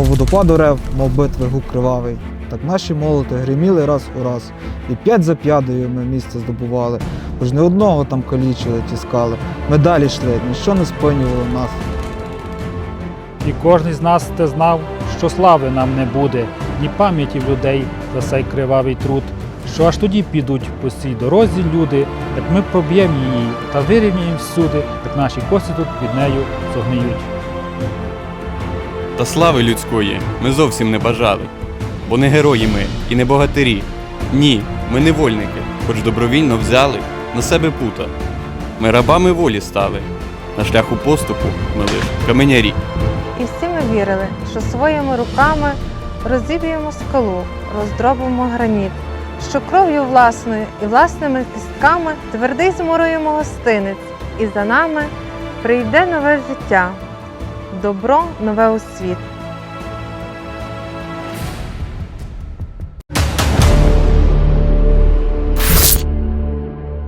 Мов водопад рев, мов битви гук кривавий. Так наші молоти гриміли раз у раз, і п'ять за п'ядою ми місце здобували. Хоч не одного там калічили, тіскали. Ми далі йшли, ніщо не спинювало нас. І кожен з нас те знав, що слави нам не буде, ні пам'яті людей за цей кривавий труд. Що аж тоді підуть по цій дорозі люди, як ми проб'ємо її та вирівняємо всюди, як наші кості тут під нею зогниють. Та слави людської ми зовсім не бажали, бо не герої ми і не богатирі. Ні, ми невольники, хоч добровільно взяли на себе пута. Ми рабами волі стали, на шляху поступу ми лиш каменярі. І всі ми вірили, що своїми руками розіб'ємо скалу, роздробимо граніт, що кров'ю власною і власними кістками твердий змуруємо гостинець, і за нами прийде нове життя, добро нове у світ.